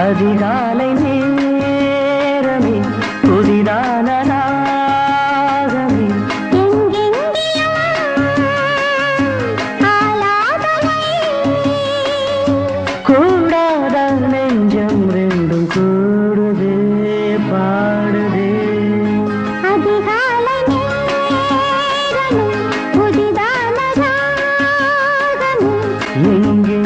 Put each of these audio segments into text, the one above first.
அதிகாலை நேரமே புதிதான கூடாத நெஞ்சம் ரெண்டும் கூடுதே பாடுதே. எங்கெங்கிலும்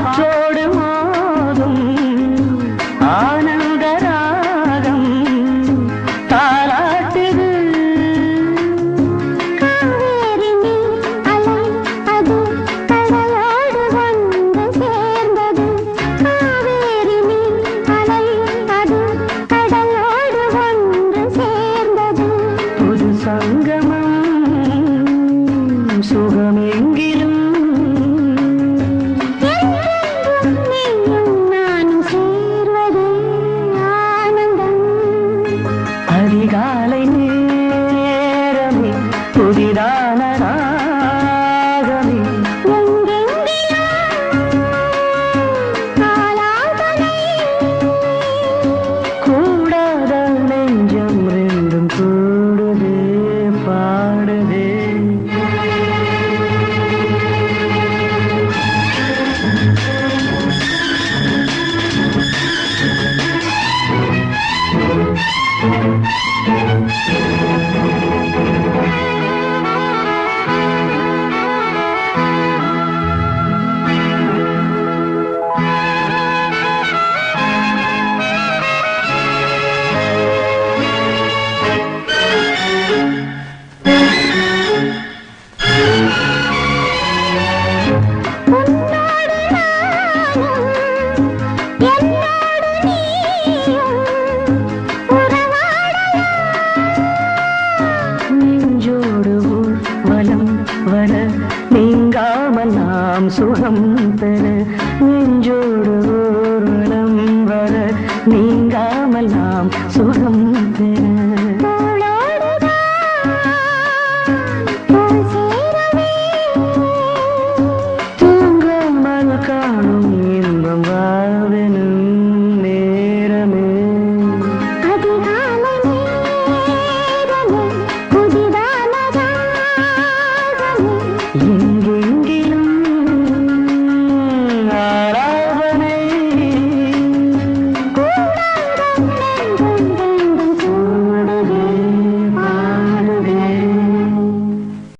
Nacho. நெஞ்சோடு நீங்காமல் நாம் சுகம் பெற நெஞ்சோடு ஊர்வலம் வர நீங்காமல் நாம் சுகம் பெற